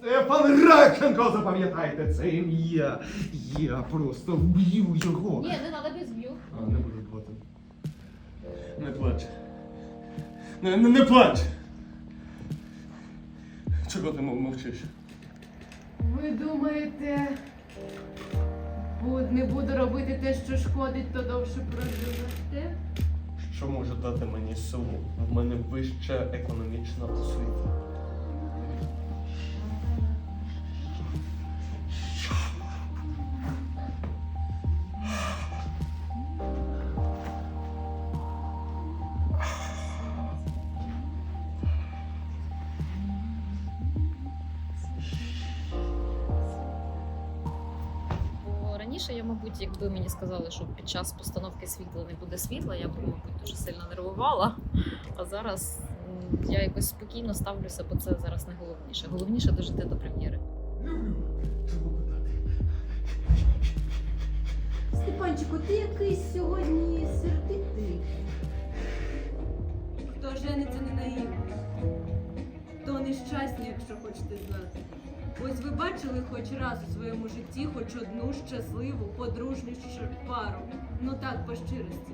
Стефан Радченко, запам'ятайте це ім'я. Я просто вб'ю його. Ні, не треба без б'ю. А, не буду плати. Не плач. Не, не, не плач. Чого ти мов- мовчиш? Ви думаєте, бу- не буду робити те, що шкодить, то довше проживете? Що може дати мені село? В мене вища економічна освіта. Раніше я, мабуть, якби мені сказали, що під час постановки світла не буде світла, я б, мабуть, дуже сильно нервувала. А зараз я якось спокійно ставлюся, бо це зараз не головніше. Головніше дожити до прем'єри. Степанчику, ти якийсь сьогодні сердитий. Хто жениться не наївний, то щасні, якщо хочете знати. Ось ви бачили хоч раз у своєму житті хоч одну щасливу, подружню пару. Ну так, по щирості.